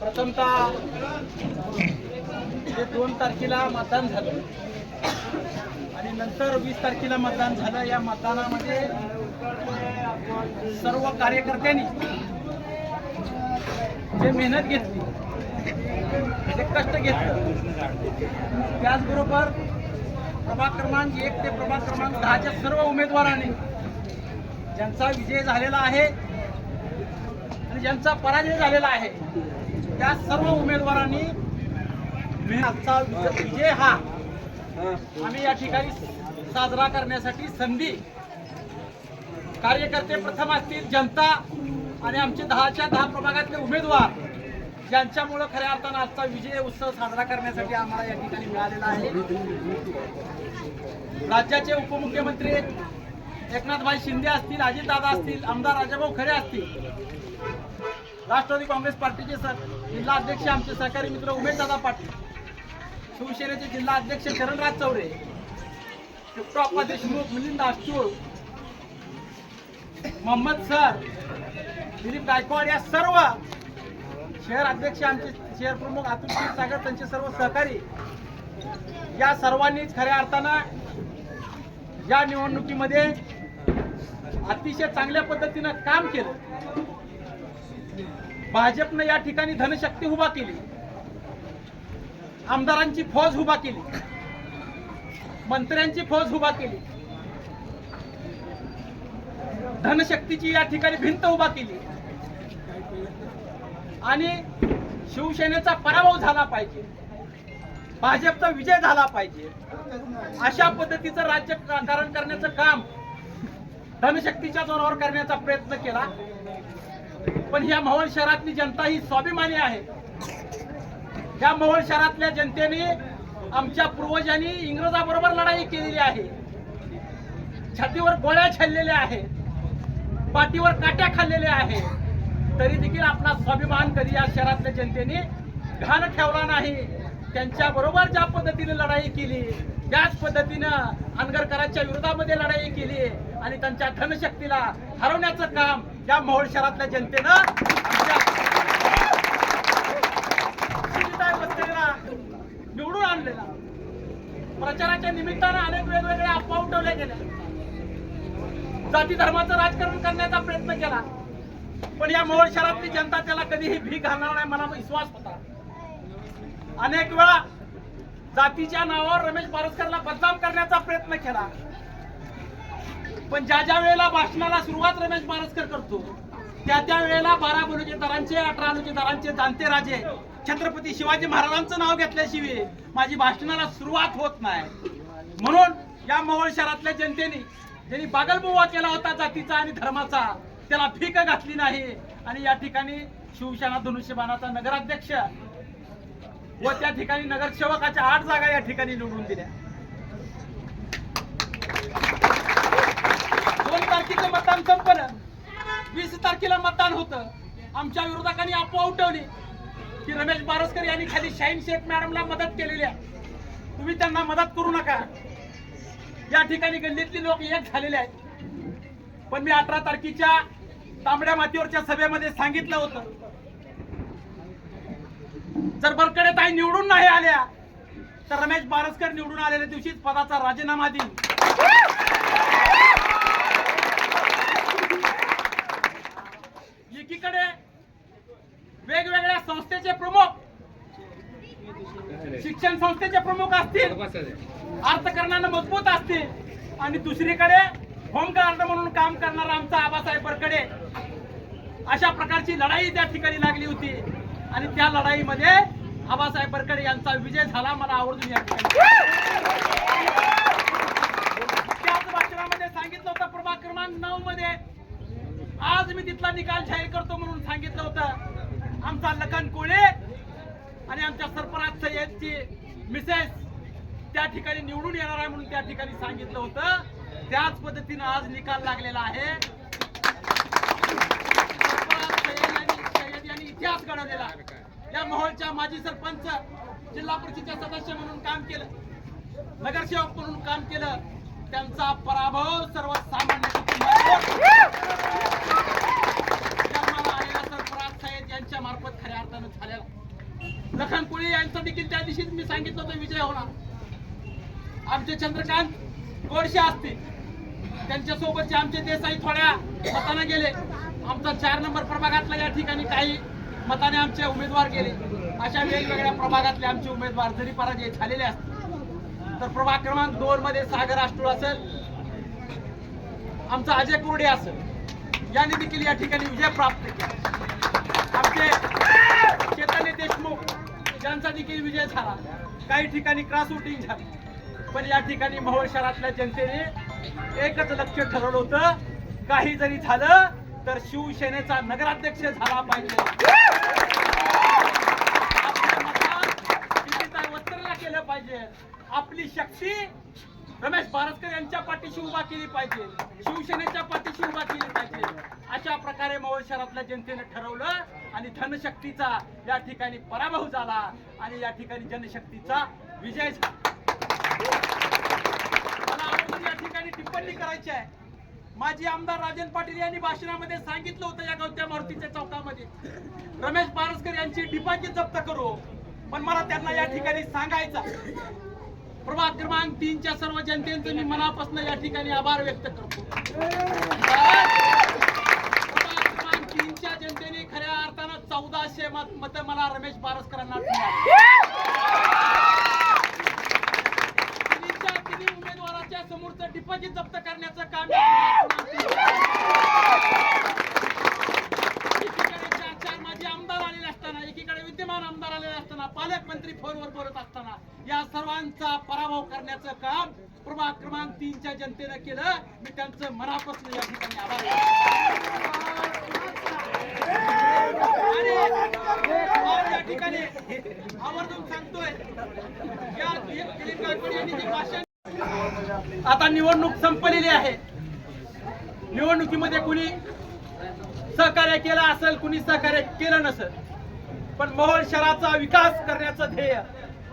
प्रथमतः जे दोन तारखेला मतदान झालं. आणि नंतर वीस तारखेला मतदान झालं. या मतदानामध्ये सर्व कार्यकर्त्यांनी जे मेहनत घेतली जे कष्ट घेतलं त्याचबरोबर प्रभाग क्रमांक एक ते प्रभाग क्रमांक दहाच्या सर्व उमेदवारांनी ज्यांचा विजय झालेला आहे आणि ज्यांचा पराजय झालेला आहे त्या सर्व उमेदवारांनी मी आजचा विजय विजय हा आम्ही या ठिकाणी साजरा करण्यासाठी संधी कार्यकर्ते प्रथम असतील जनता आणि आमचे दहाच्या दहा प्रभागातले उमेदवार ज्यांच्यामुळं खऱ्या अर्थानं आजचा विजय उत्सव साजरा करण्यासाठी आम्हाला या ठिकाणी मिळालेला आहे. राज्याचे उपमुख्यमंत्री एकनाथभाई शिंदे असतील अजितदादा असतील आमदार राजाभाऊ खरे असतील राष्ट्रवादी काँग्रेस पार्टीचे सर जिल्हा अध्यक्ष आमचे सहकारी मित्र उमेशदादा पाटील शिवसेनेचे जिल्हा अध्यक्ष शरणराज चौरे शिवप्पा देशमुख मिलिंद आष्टूळ मोहम्मद सर दिलीप गायकवाड या सर्व शहर अध्यक्ष आमचे शहर प्रमुख अतुल सागर त्यांचे सर्व सहकारी या सर्वांनीच खऱ्या अर्थानं या निवडणुकीमध्ये अतिशय चांगल्या पद्धतीनं काम केलं. भाजपनं या ठिकाणी धनशक्ती उभा केली. आमदारांची फौज उभा केली. मंत्र्यांची फौज उभा केली. धनशक्तीची या ठिकाणी भिंत उभा केली. आणि शिवसेनेचा पराभव झाला पाहिजे. भाजपचा विजय झाला पाहिजे. अशा पद्धतीचं राज्यकारण करण्याचं काम धनशक्तीच्या जोरावर करण्याचा प्रयत्न केला. पण ह्या मवळ शहरातली जनता ही स्वाभिमानी आहे. ह्या मवळ शहरातल्या जनतेने आमच्या पूर्वजांनी इंग्रजाबरोबर लढाई केलेली आहे. छातीवर गोळ्या छल्लेल्या आहेत पाठीवर काट्या खाल्लेल्या आहेत तरी देखील आपला स्वाभिमान कधी या शहरातल्या जनतेने घाण ठेवला नाही. त्यांच्याबरोबर ज्या पद्धतीने लढाई केली त्याच पद्धतीनं अनगरकरांच्या विरोधामध्ये लढाई केली. आणि त्यांच्या धनशक्तीला हरवण्याचं काम या मोहोळ शहरातल्या जनतेनं निवडून आणलेला प्रचाराच्या निमित्तानं अनेक वेगवेगळ्या अफवा उठवल्या गेल्या जाती धर्माचं राजकारण करण्याचा प्रयत्न केला. पण या मोहोळ शहरातली जनता त्याला कधीही भीक घालणार नाही मला विश्वास होता. अनेक वेळा जातीच्या नावावर रमेश पारसकरला बदनाम करण्याचा प्रयत्न केला. पण ज्या ज्या वेळेला भाषणाला सुरुवात रमेश बारसकर करतो त्या त्या वेळेला बारा बलुतेदारांचे अठरा बलुतेदारांचे जाणते राजे छत्रपती शिवाजी महाराजांचं नाव घेतल्याशिवाय माझी भाषणाला सुरुवात होत नाही. म्हणून या मवळ शहरातल्या जनतेने ज्यांनी बागलबोवा केला होता जातीचा आणि धर्माचा त्याला भीक घातली नाही. आणि या ठिकाणी शिवसेना धनुष्यबाणाचा नगराध्यक्ष व त्या ठिकाणी नगरसेवकाच्या आठ जागा या ठिकाणी निवडून दिल्या. तारखेचं मतदान संपलं. वीस तारखेला मतदान होतं. आमच्या विरोधकांनी अफवा उठवली. की रमेश बारसकर यांनी खाली शाहीन शेख मॅडमला मदत केलेली आहे. तुम्ही त्यांना मदत करू नका. या ठिकाणी गल्लीतली लोक एक झालेले आहेत. पण मी अठरा तारखेच्या तांबड्या मातीवरच्या सभेमध्ये सांगितलं होतं. जर बरकडे ताई निवडून नाही आल्या तर रमेश बारसकर निवडून आलेल्या दिवशीच पदाचा राजीनामा देईल एकीकडे वेगवेगळ्या संस्थेचे प्रमुख शिक्षण संस्थेचे प्रमुख असतील अर्थकारणानं मजबूत असतील आणि दुसरीकडे होमगार्ड म्हणून काम करणारा आमचा आबासाहेब बरकडे अशा प्रकारची लढाई त्या ठिकाणी लागली होती. आणि त्या लढाईमध्ये आबासाहेब बरकडे यांचा विजय झाला मला आवडून या त्याच भाषणामध्ये सांगितलं होतं प्रभाग क्रमांक नऊ मध्ये आज मी तिथला निकाल जाहीर करतो म्हणून सांगितलं होतं. आमचा लखन कोळे आणि आमच्या सरपराज सय्यदची मिसेस त्या ठिकाणी निवडून येणार आहे म्हणून त्या ठिकाणी सांगितलं होतं. त्याच पद्धतीनं आज निकाल लागलेला आहे. यांनी- इतिहास घडवलेला. या मोहोळच्या माजी सरपंच जिल्हा परिषदेचे सदस्य म्हणून काम केलं. नगरसेवक म्हणून काम केलं. त्यांचा पराभव सर्वसामान्य यांच्या मार्फत खऱ्या अर्थानं झालेला. लखन कोळी यांचं देखील त्या दिवशीच मी सांगितलं होतं विजय होणार. आमचे चंद्रकांत गोडशे असतील. त्यांच्या सोबतचे आमचे देसाई थोड्या मताने गेले. आमचा चार नंबर प्रभागातला या ठिकाणी काही मताने आमचे उमेदवार गेले. अशा वेगवेगळ्या प्रभागातले आमचे उमेदवार जरी पराजय झालेले असतील तर प्रभाग क्रमांक दोन मध्ये सागर आष्टूळ असेल आमचा अजय कुर्डे असेल. यांनी देखील या ठिकाणी विजय प्राप्त केला आमचे चैतन्य देशमुख यांचा देखील विजय झाला. काही ठिकाणी क्रॉस वोटिंग झाली. पण या ठिकाणी मोहोळ शहरातल्या जनतेने एकच लक्ष ठरवलं होतं. काही जरी झालं तर शिवसेनेचा नगराध्यक्ष झाला पाहिजे. केलं पाहिजे. आपली शक्ती रमेश भारतकर यांच्या पाठीशी उभा केली पाहिजे. शिवसेनेच्या पाठीशी उभा केली पाहिजे. अशा प्रकारे मोहोळ शहरातल्या जनतेने ठरवलं. आणि धनशक्तीचा या ठिकाणी पराभव झाला आणि या ठिकाणी जनशक्तीचा विजय झाला. मला आवर्जून या ठिकाणी टिप्पणी करायची आहे. माजी आमदार राजन पाटील यांनी भाषणामध्ये सांगितलं होतं या गौत्या मारुतीच्या चौकामध्ये. रमेश पारसकर यांची डिपॉझिट जप्त करू पण मला त्यांना या ठिकाणी सांगायचं प्रभाग क्रमांक तीनच्या सर्व जनतेचं मी मनापासून या ठिकाणी आभार व्यक्त करतो. चौदाशे मत मत मला रमेश बारसकरांना तिन्ही उमेदवाराच्या समोरचं डिपॉझिट जप्त करण्याचं काम एकीकडे चार चार माझे आमदार आलेले असताना एकीकडे विद्यमान आमदार आलेले असताना पालकमंत्री फोनवर बोलत असताना या सर्वांचा पराभव करण्याचं काम प्रभाग क्रमांक तीनच्या जनतेनं केलं. मी त्यांचं मनापासून या ठिकाणी आभार व्यक्त करतो. आणि आज या ठिकाणी आवर्जून सांगतोय या आता निवडणूक संपलेली आहे. निवडणुकीमध्ये कुणी सहकार्य केलं असेल कुणी सहकार्य केलं नसेल. पण मोहोळ शहराचा विकास करण्याचं ध्येय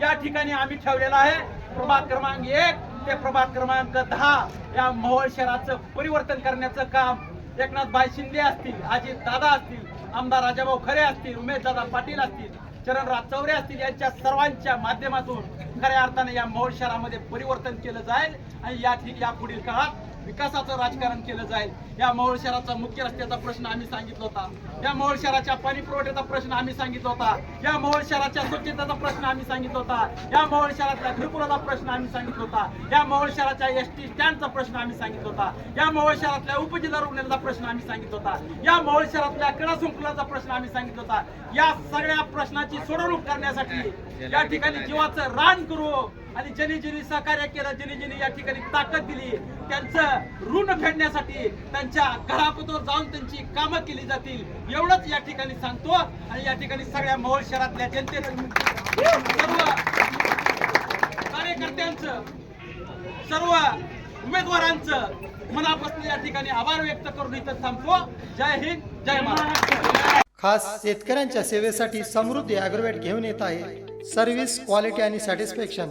या ठिकाणी आम्ही ठेवलेलं आहे. प्रभात क्रमांक एक ते प्रभात क्रमांक दहा या मोहोळ शहराचं परिवर्तन करण्याचं काम एकनाथ भाई शिंदे असतील अजित दादा असतील आमदार राजाभाऊ खरे असतील उमेशदादा पाटील असतील चरणराज चौरे असतील यांच्या सर्वांच्या माध्यमातून खऱ्या अर्थाने या मौळ शहरामध्ये परिवर्तन केलं जाईल आणि या ठिक या पुढील काळात विकासाचं राजकारण केलं जाईल. या मोहोळ शहराचा मुख्य रस्त्याचा प्रश्न आम्ही सांगितला होता. या मोहोळ शहराच्या पाणी पुरवठ्याचा प्रश्न आम्ही सांगितला होता. या मोहोळ शहराच्या स्वच्छतेचा प्रश्न आम्ही सांगितला होता. या मोहोळ शहरातल्या घरकुलाचा प्रश्न आम्ही सांगितला होता. या मोहोळ शहराच्या एस टी स्टँडचा प्रश्न आम्ही सांगितला होता. या मोहोळ शहरातल्या उपजिल्हा रुग्णालयाचा प्रश्न आम्ही सांगितला होता. या मोहोळ शहरातल्या क्रीडा संकुलाचा प्रश्न आम्ही सांगितला होता. या सगळ्या प्रश्नाची सोडवणूक करण्यासाठी या ठिकाणी जीवाचं रान करू. आणि ज्यांनी ज्यांनी सहकार्य केलं ज्यांनी ज्यांनी या ठिकाणी ताकद दिली त्यांचं ऋण फेडण्यासाठी त्यांच्या घरापतोर जाऊन त्यांची कामं केली जातील एवढंच या ठिकाणी सांगतो. आणि या ठिकाणी सगळ्या मोहोळ शहरातल्या जनतेचं सर्व कार्यकर्त्यांचं सर्व उमेदवारांचं मनापासून या ठिकाणी आभार व्यक्त करून इथं थांबतो. जय हिंद जय महाराष्ट्र. खास शेतकऱ्यांच्या सेवेसाठी समृद्धी ॲग्रोवेट घेऊन येत आहे. सर्व्हिस क्वालिटी आणि सॅटिस्फॅक्शन